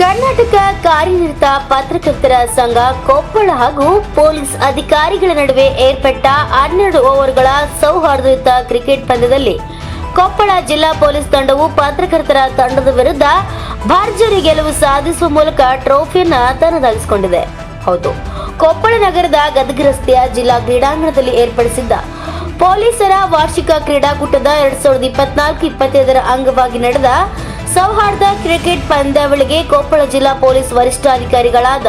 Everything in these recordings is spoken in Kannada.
ಕರ್ನಾಟಕ ಕಾರ್ಯನಿರತ ಪತ್ರಕರ್ತರ ಸಂಘ ಕೊಪ್ಪಳ ಹಾಗೂ ಪೊಲೀಸ್ ಅಧಿಕಾರಿಗಳ ನಡುವೆ ಏರ್ಪಟ್ಟ ಹನ್ನೆರಡು ಓವರ್ಗಳ ಸೌಹಾರ್ದಯುತ ಕ್ರಿಕೆಟ್ ಪಂದ್ಯದಲ್ಲಿ ಕೊಪ್ಪಳ ಜಿಲ್ಲಾ ಪೊಲೀಸ್ ತಂಡವು ಪತ್ರಕರ್ತರ ತಂಡದ ವಿರುದ್ಧ ಭರ್ಜರಿ ಗೆಲುವು ಸಾಧಿಸುವ ಮೂಲಕ ಟ್ರೋಫಿಯನ್ನ ತನ್ನದಾಗಿಸಿಕೊಂಡಿದೆ. ಹೌದು, ಕೊಪ್ಪಳ ನಗರದ ಗದಗ ರಸ್ತೆಯ ಜಿಲ್ಲಾ ಕ್ರೀಡಾಂಗಣದಲ್ಲಿ ಏರ್ಪಡಿಸಿದ್ದ ಪೊಲೀಸರ ವಾರ್ಷಿಕ ಕ್ರೀಡಾಕೂಟದ ಎರಡ್ ಸಾವಿರದ ಇಪ್ಪತ್ನಾಲ್ಕು ಇಪ್ಪತ್ತೈದರ ಅಂಗವಾಗಿ ನಡೆದ ಸೌಹಾರ್ದ ಕ್ರಿಕೆಟ್ ಪಂದ್ಯಾವಳಿಗೆ ಕೊಪ್ಪಳ ಜಿಲ್ಲಾ ಪೊಲೀಸ್ ವರಿಷ್ಠಾಧಿಕಾರಿಗಳಾದ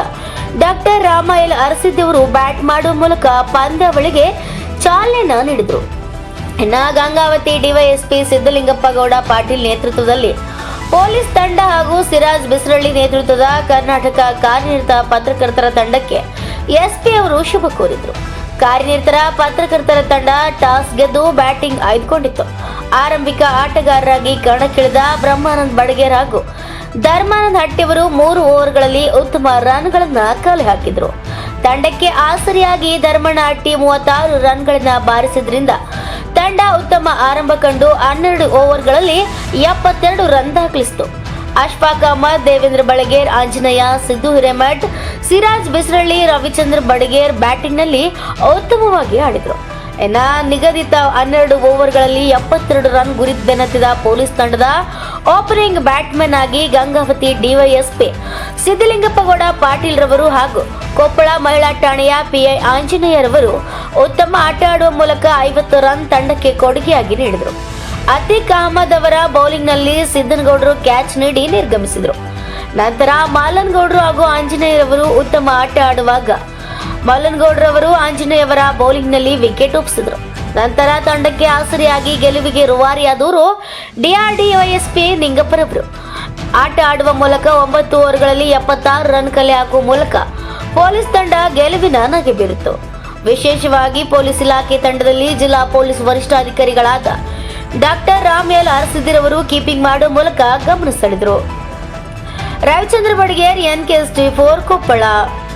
ಡಾಕ್ಟರ್ ರಾಮ ಎಲ್ ಅರಸಿದ್ದವರು ಬ್ಯಾಟ್ ಮಾಡುವ ಮೂಲಕ ಪಂದ್ಯಾವಳಿಗೆ ಚಾಲನೆ ನೀಡಿದರು. ಇನ್ನ ಗಂಗಾವತಿ ಡಿವೈಎಸ್ಪಿ ಸಿದ್ದಲಿಂಗಪ್ಪ ಗೌಡ ಪಾಟೀಲ್ ನೇತೃತ್ವದಲ್ಲಿ ಪೊಲೀಸ್ ತಂಡ ಹಾಗೂ ಸಿರಾಜ್ ಬಿಸ್ರಳ್ಳಿ ನೇತೃತ್ವದ ಕರ್ನಾಟಕ ಕಾರ್ಯನಿರತ ಪತ್ರಕರ್ತರ ತಂಡಕ್ಕೆ ಎಸ್ಪಿ ಅವರು ಶುಭ ಕೋರಿದ್ರು. ಕಾರ್ಯನಿರತರ ಪತ್ರಕರ್ತರ ತಂಡ ಟಾಸ್ ಗೆದ್ದು ಬ್ಯಾಟಿಂಗ್ ಆಯ್ದುಕೊಂಡಿತ್ತು. ಆರಂಭಿಕ ಆಟಗಾರರಾಗಿ ಕಣಕ್ಕಿಳಿದ ಬ್ರಹ್ಮಾನಂದ್ ಬಡಗೇರ್ ಹಾಗೂ ಧರ್ಮಾನಂದ್ ಹಟ್ಟಿಯವರು ಮೂರು ಓವರ್ಗಳಲ್ಲಿ ಉತ್ತಮ ರನ್ಗಳನ್ನು ಕಲೆ ಹಾಕಿದ್ರು. ತಂಡಕ್ಕೆ ಆಸರಿಯಾಗಿ ಧರ್ಮಣ್ಣ ಹಟ್ಟಿ ಮೂವತ್ತಾರು ರನ್ಗಳನ್ನ ಬಾರಿಸಿದ್ರಿಂದ ತಂಡ ಉತ್ತಮ ಆರಂಭ ಕಂಡು ಹನ್ನೆರಡು ಓವರ್ಗಳಲ್ಲಿ ಎಪ್ಪತ್ತೆರಡು ರನ್ ದಾಖಲಿಸಿತು. ಅಶ್ಫಾಕ್ ಅಹಮದ್ ದೇವೇಂದ್ರ ಬಳಗೇರ್ ಆಂಜನೇಯ, ಸಿದ್ದು ಹಿರೇಮಠ್, ಸಿರಾಜ್ ಬಿಸ್ರಳ್ಳಿ, ರವಿಚಂದ್ರ ಬಡಗೇರ್ ಬ್ಯಾಟಿಂಗ್ನಲ್ಲಿ ಉತ್ತಮವಾಗಿ ಆಡಿದರು. ನಿಗದಿತ ಹನ್ನೆರಡು ಓವರ್ಗಳಲ್ಲಿ ಎಪ್ಪತ್ತೆರಡು ರನ್ ಗುರಿ ಬೆನ್ನತ್ತಿದ ಪೊಲೀಸ್ ತಂಡದ ಓಪನಿಂಗ್ ಬ್ಯಾಟ್ಮನ್ ಆಗಿ ಗಂಗಾವತಿ ಡಿವೈಎಸ್ಪಿ ಸಿದ್ದಲಿಂಗಪ್ಪಗೌಡ ಪಾಟೀಲ್ ರವರು ಹಾಗೂ ಕೊಪ್ಪಳ ಮಹಿಳಾ ಠಾಣೆಯ ಪಿಐ ಆಂಜನೇಯರವರು ಉತ್ತಮ ಆಟ ಆಡುವ ಮೂಲಕ ಐವತ್ತು ರನ್ ತಂಡಕ್ಕೆ ಕೊಡುಗೆಯಾಗಿ ನೀಡಿದರು. ಅತೀಕ್ ಅಹಮದ್ ಅವರ ಬೌಲಿಂಗ್ನಲ್ಲಿ ಸಿದ್ದನಗೌಡರು ಕ್ಯಾಚ್ ನೀಡಿ ನಿರ್ಗಮಿಸಿದರು. ನಂತರ ಮಾಲನ್ಗೌಡರು ಹಾಗೂ ಆಂಜನೇಯರವರು ಉತ್ತಮ ಆಟ ಆಡುವಾಗ ಮಲ್ಲನಗೌಡರವರು ಆಂಜನೇಯವರ ಬೌಲಿಂಗ್ನಲ್ಲಿ ವಿಕೆಟ್ ಒಪ್ಪಿಸಿದರು ನಂತರ ತಂಡಕ್ಕೆ ಆಸರಿಯಾಗಿ ಗೆಲುವಿಗೆ ರುವಾರಿಯಾದವರು ಡಿಆರ್ಡಿಒಎಸ್ಪಿ ನಿಂಗಪ್ಪರವರು. ಆಟ ಆಡುವ ಮೂಲಕ ಒಂಬತ್ತು ಓವರ್ಗಳಲ್ಲಿ ಎಪ್ಪತ್ತಾರು ರನ್ ಕಲೆ ಹಾಕುವ ಮೂಲಕ ಪೊಲೀಸ್ ತಂಡ ಗೆಲುವಿನ ನಗೆ ಬೀರಿತು. ವಿಶೇಷವಾಗಿ ಪೊಲೀಸ್ ಇಲಾಖೆ ತಂಡದಲ್ಲಿ ಜಿಲ್ಲಾ ಪೊಲೀಸ್ ವರಿಷ್ಠಾಧಿಕಾರಿಗಳಾದ ಡಾಕ್ಟರ್ ರಾಮ್ ಎಲ್ ಅರಸಿದಿರವರು ಕೀಪಿಂಗ್ ಮಾಡುವ ಮೂಲಕ ಗಮನ ಸೆಳೆದರು. Ravichandra Badiger N K four Koppal